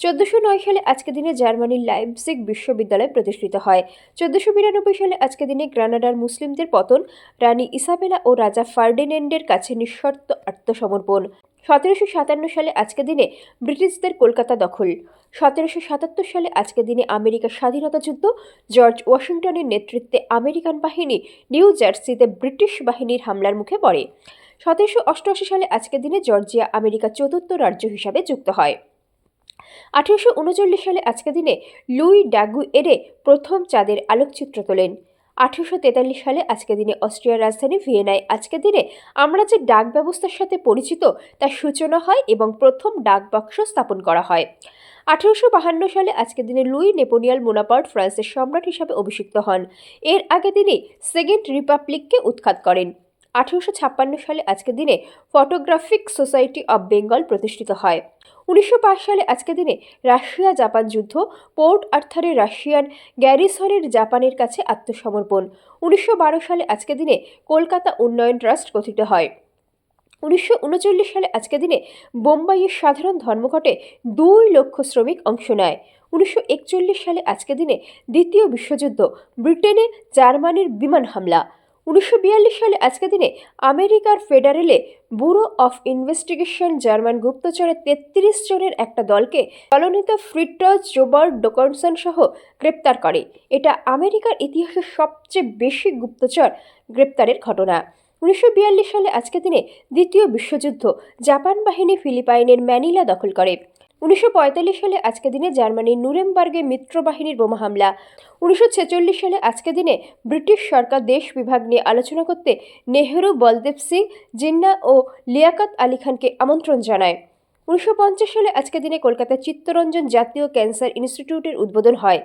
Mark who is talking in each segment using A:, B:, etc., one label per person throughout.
A: চোদ্দশো নয় সালে আজকে দিনে জার্মানির লাইপজিগ বিশ্ববিদ্যালয় প্রতিষ্ঠিত হয়। চোদ্দশো বিরানব্বই সালে আজকে দিনে গ্রানাডার মুসলিমদের পতন, রানী ইসাবেলা ও রাজা ফার্ডিনেন্ডের কাছে নিঃশর্ত আত্মসমর্পণ। সতেরোশো সাতান্ন সালে আজকে দিনে ব্রিটিশদের কলকাতা দখল। সতেরোশো সাতাত্তর সালে আজকে দিনে আমেরিকার স্বাধীনতা যুদ্ধ, জর্জ ওয়াশিংটনের নেতৃত্বে আমেরিকান বাহিনী নিউ জার্সিতে ব্রিটিশ বাহিনীর হামলার মুখে পড়ে। সতেরোশো অষ্টআশি সালে আজকে দিনে জর্জিয়া আমেরিকা চতুর্থ রাজ্য হিসাবে যুক্ত হয়। আঠেরোশো উনচল্লিশ সালে আজকে দিনে লুই ডাগু এরে প্রথম চাঁদের আলোকচিত্র তোলেন। আঠেরোশো তেতাল্লিশ সালে আজকে দিনে অস্ট্রিয়ার রাজধানী ভিয়েনায়। আজকে দিনে আমরা যে ডাক ব্যবস্থার সাথে পরিচিত, তার সূচনা হয় এবং প্রথম ডাক বাক্স স্থাপন করা হয়। আঠেরোশো বাহান্ন সালে আজকে দিনে লুই নেপোনিয়াল মোনাপার্ট ফ্রান্সের সম্রাট হিসাবে অভিষিক্ত হন। এর আগে তিনি সেকেন্ড রিপাবলিককে উৎখাত করেন। আঠেরোশো ছাপ্পান্ন সালে আজকের দিনে ফটোগ্রাফিক সোসাইটি অব বেঙ্গল প্রতিষ্ঠিত হয়। উনিশশো পাঁচ সালে আজকের দিনে রাশিয়া জাপান যুদ্ধ, পোর্ট আর্থারে রাশিয়ান গ্যারিসনের জাপানের কাছে আত্মসমর্পণ। উনিশশো বারো সালে আজকের দিনে কলকাতা উন্নয়ন ট্রাস্ট গঠিত হয়। উনিশশো উনচল্লিশ সালে আজকের দিনে বোম্বাইয়ের সাধারণ ধর্মঘটে দুই লক্ষ শ্রমিক অংশ নেয়। উনিশশো একচল্লিশ সালে আজকের দিনে দ্বিতীয় বিশ্বযুদ্ধ, ব্রিটেনে জার্মানির বিমান হামলা। উনিশশো বিয়াল্লিশ সালে আজকে দিনে আমেরিকার ফেডারেলে ব্যুরো অফ ইনভেস্টিগেশন জার্মান গুপ্তচরের তেত্রিশ জনের একটা দলকে দলনেতা ফ্রিটজ জোবার্ট ডোকনসন সহ গ্রেপ্তার করে। এটা আমেরিকার ইতিহাসের সবচেয়ে বেশি গুপ্তচর গ্রেপ্তারের ঘটনা। উনিশশো বিয়াল্লিশ সালে আজকে দিনে দ্বিতীয় বিশ্বযুদ্ধ জাপান বাহিনী ফিলিপাইনের ম্যানিলা দখল করে। উনিশশো পঁয়তাল্লিশ সালে আজকে দিনে জার্মানির নুরেমবার্গে মিত্র বাহিনীর বোমা হামলা। উনিশশো ছেচল্লিশ সালে আজকে দিনে ব্রিটিশ সরকার দেশ বিভাগ নিয়ে আলোচনা করতে নেহেরু, বলদেব সিং, জিন্না ও লিয়াকত আলী খানকে আমন্ত্রণ জানায়। উনিশশো পঞ্চাশ সালে আজকে দিনে কলকাতার চিত্তরঞ্জন জাতীয় ক্যান্সার ইনস্টিটিউটের উদ্বোধন হয়।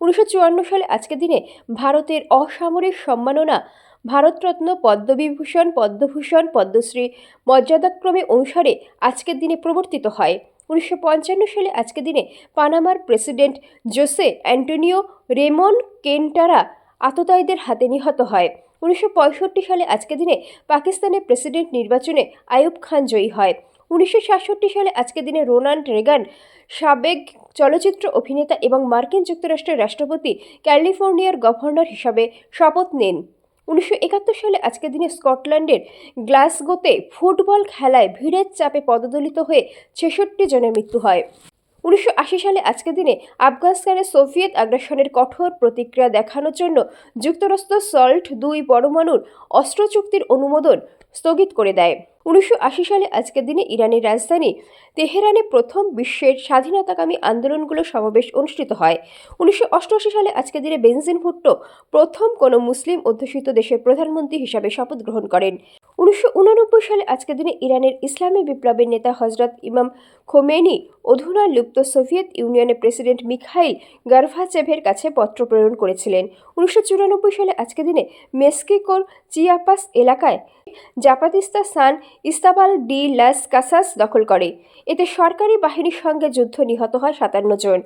A: উনিশশো চুয়ান্ন সালে আজকে দিনে ভারতের অসামরিক সম্মাননা, ভারতরত্ন পদ্মবিভূষণ, পদ্মভূষণ, পদ্মশ্রী মর্যাদাক্রমে অনুসারে আজকের দিনে প্রবর্তিত হয়। উনিশশো পঞ্চান্ন সালে আজকের দিনে পানামার president Jose Antonio Remon Cantera আততায়ীদের হাতে নিহত হয়। উনিশশো পঁয়ষট্টি সালে আজকের দিনে পাকিস্তানের প্রেসিডেন্ট নির্বাচনে আয়ুব খান জয়ী হয়। উনিশশো সাতষট্টি সালে আজকের দিনে রোনাল্ড রেগান সাবেক চলচ্চিত্র অভিনেতা এবং মার্কিন যুক্তরাষ্ট্রের রাষ্ট্রপতি ক্যালিফোর্নিয়ার গভর্নর হিসাবে শপথ নেন। উনিশশো একাত্তর সালে আজকের দিনে স্কটল্যান্ডের গ্লাসগোতে ফুটবল খেলায় ভিড়ের চাপে পদদলিত হয়ে ছেষট্টি জনের মৃত্যু হয়। উনিশশো আশি সালে আজকের দিনে আফগানিস্তানের সোভিয়েত আগ্রাসনের কঠোর প্রতিক্রিয়া দেখানোর জন্য যুক্তরাষ্ট্র সল্ট দুই পরমাণুর অস্ত্র চুক্তির অনুমোদন স্থগিত করে দেয়। উনিশশো আশি সালে আজকের দিনে ইরানের রাজধানী তেহরানে প্রথম বিশ্বের স্বাধীনতাকামী আন্দোলনগুলো সমাবেশ অনুষ্ঠিত হয়। উনিশশো অষ্টআশি সালে আজকের দিনে বেনজিন ভুট্টো প্রথম কোনো মুসলিম অধ্যুষিত দেশের প্রধানমন্ত্রী হিসাবে শপথ গ্রহণ করেন। উনিশশো উননব্বই সালে আজকের দিনে ইরানের ইসলামী বিপ্লবের নেতা হজরত ইমাম খোমেনি অধুনা লুপ্ত সোভিয়েত ইউনিয়নের প্রেসিডেন্ট মিখাইল গার্ভাচেভের কাছে পত্র প্রেরণ করেছিলেন। উনিশশো চুরানব্বই সালে আজকের দিনে মেক্সিকোর চিয়াপাস এলাকায় জাপাতিস্তা সান ইস্তাবাল ডি লাস কাসাস দখল করে। এতে সরকারি বাহিনীর সঙ্গে যুদ্ধ নিহত হয় সাতান্ন জন।